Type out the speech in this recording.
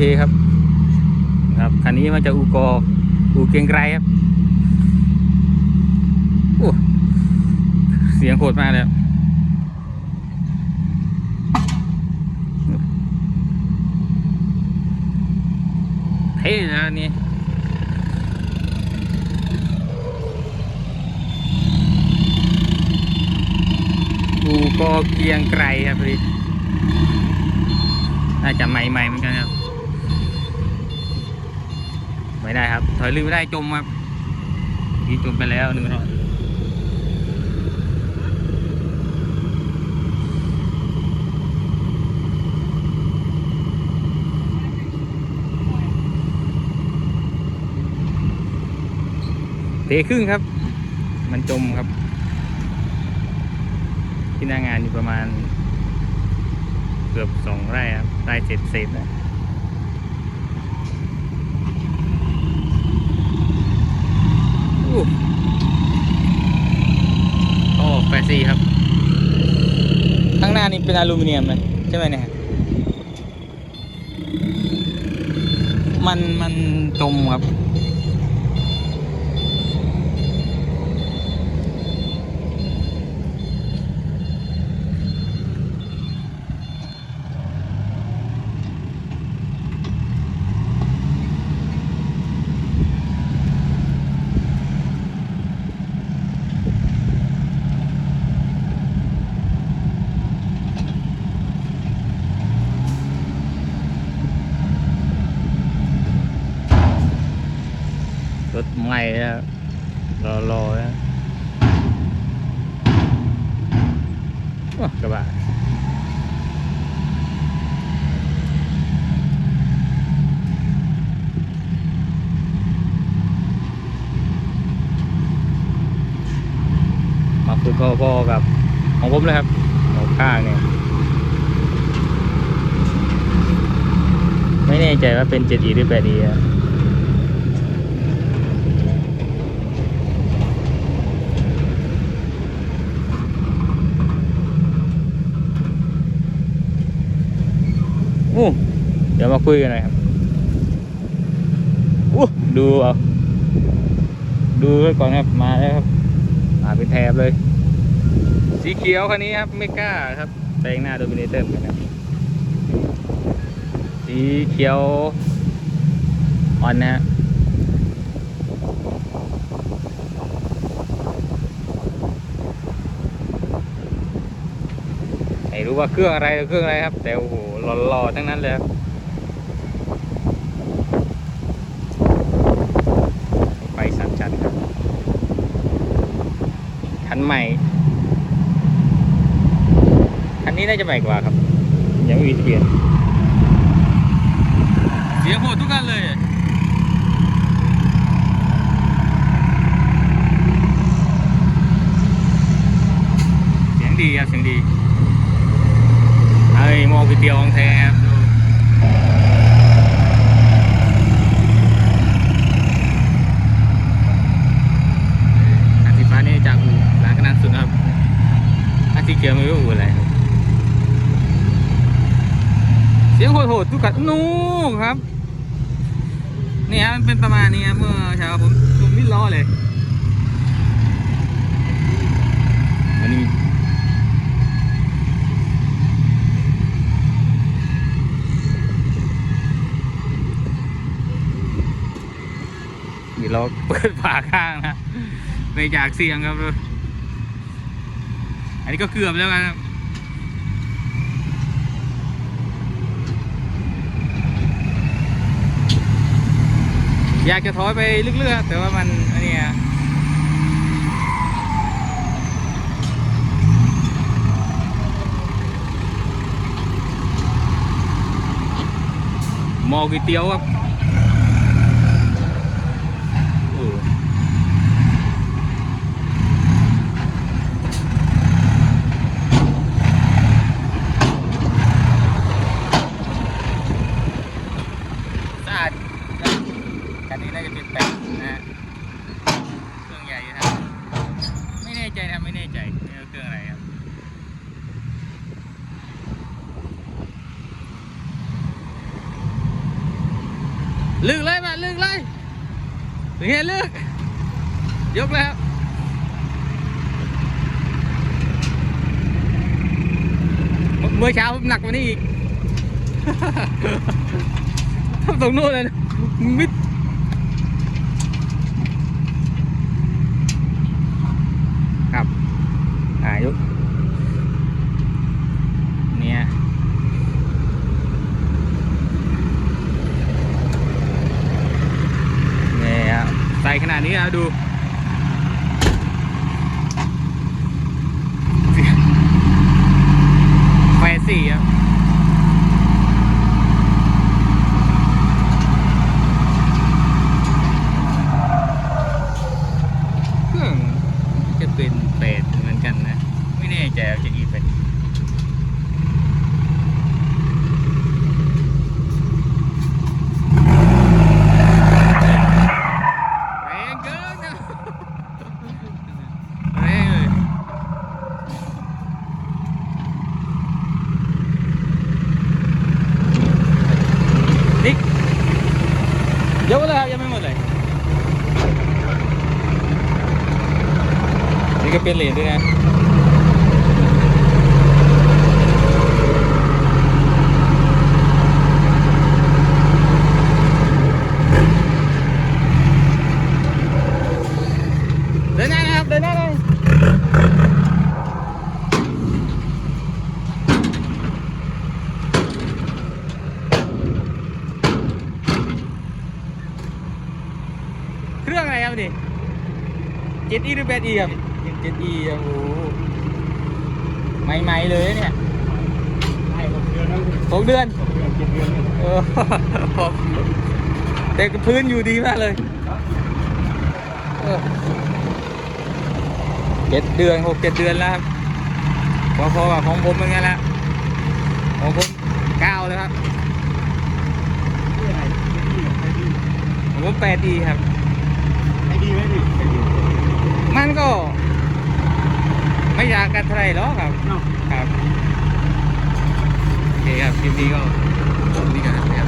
เทครับครับคันนี้มาจากอูกออูเกียงไกรครับโอ้เสียงโคตรมากเลยครับเท่นะนนี้อูกอเกียงไกรครับพี่น่าจะใหม่ๆเหมือนกันครับ ไม่ได้ครับ ถอยลืมไม่ได้จมครับนี่จมไปแล้วหนึ่งรอบเทครึ่งครับ มันจมครับ ที่หน้างานอยู่ประมาณ เกือบสองไร่ครับไร่เจ็ดเศษนะ โอ้แฟซี่ครับ ข้างหน้านี่เป็นอลูมิเนียมเลยใช่ไหมเนี่ย มันมันจมครับ ถใหม่แล้วรอรอแล้วกระบะมาคุยพอกับของผมเลยครับของข้างเนี่ยไม่แน่ใจว่าเป็น 7E หรือ 8E อะ อ้เดี๋ยวมาคุยกันหน่อยครับโอ้ดูเอาดูไว้ก่อนครับมาแล้วครับมาเป็นแถบเลย สีเขียวคันนี้ครับไม่กล้าครับแปลงหน้าโดมิเนเตอร์เหมือนกันครับสีเขียวอ่อนนะฮะ ไม่รู้ว่าเครื่องอะไรเครื่องอะไรครับ แต่โอ้โหหล่อๆทั้งนั้นเลยครับไปสัมชั้นครับคันใหม่คันนี้น่าจะใหม่กว่าครับยังไม่มีทะเบียน เสียงโหดทุกคันเลย เสียงดีครับเสียงดีเอ้ยหมอ กียวของแท้ครับอันสีฟ้านี่จากอู่ร้านกนันสุดครับอันสีเขียวไม่รู้อู่อะไรเสียงโหดๆทุกคันนู่ครับนี่ครับมันเป็นประมาณนี้ครับเมื่อเช้าผมผมวิดล้อเลยอันนี้นี่ เราเปิดฝาข้างนะไม่อยากเสี่ยงครับ อันนี้ก็เกือบแล้วกันอยากจะถอยไปลึกๆแต่ว่ามันอันนี้หมอก๋วยเตียวครับโอ้สะอาดนะคันนี้น่าจะเป็นแป้งนะฮะเครื่องใหญ่นะครับไม่แน่ใจนะไม่แน่ใจไม่รู้เครื่องอะไรครับ น เงี้ยเลือกยกแล้วเมื่อเช้าหนักกว่านี้อีกตรงนู้นเลยนะมิดครับอ่ายกเนี่ยเนี่ยใส่ข นาดนี้นะดูแฟสี่ครับเครื่องจะเป็นเป็ดเหมือนกันนะ ไม่แน่ใจว่าจะอีเป็นแรงเกินนะแรงเลยนิกยกเลยครับยังไม่หมดเลย นี่ก็เป็นเหรียญด้วยนะเดินหน้านะครับเดินหน้าเลยเครื่องอะไรครับนี่เจ็ดอีหรือแปดอีครับ เจ็ดอีโอ้โหใหม่ๆเลยเนี่ยให้หกเดือนแล้วหกเดือนหกเดือนเจ็ดเดือนแล้วเออแต่พื้นอยู่ดีมากเลยเออเจ็ดเดือนหกเจ็ดเดือนแล้วครับพอๆกับของผมเหมือนกันแล้วของผมเก้าแล้วครับที่ไหนที่ไหนที่ของผมแปดดีครับไอ้ดีไหมดิไอ้ดีมันก็ ไม่อยากกันเท่าไหรหรอกครับ เนาะ ครับ โอเคครับคลิปนี้ก็นี่กันนะครับ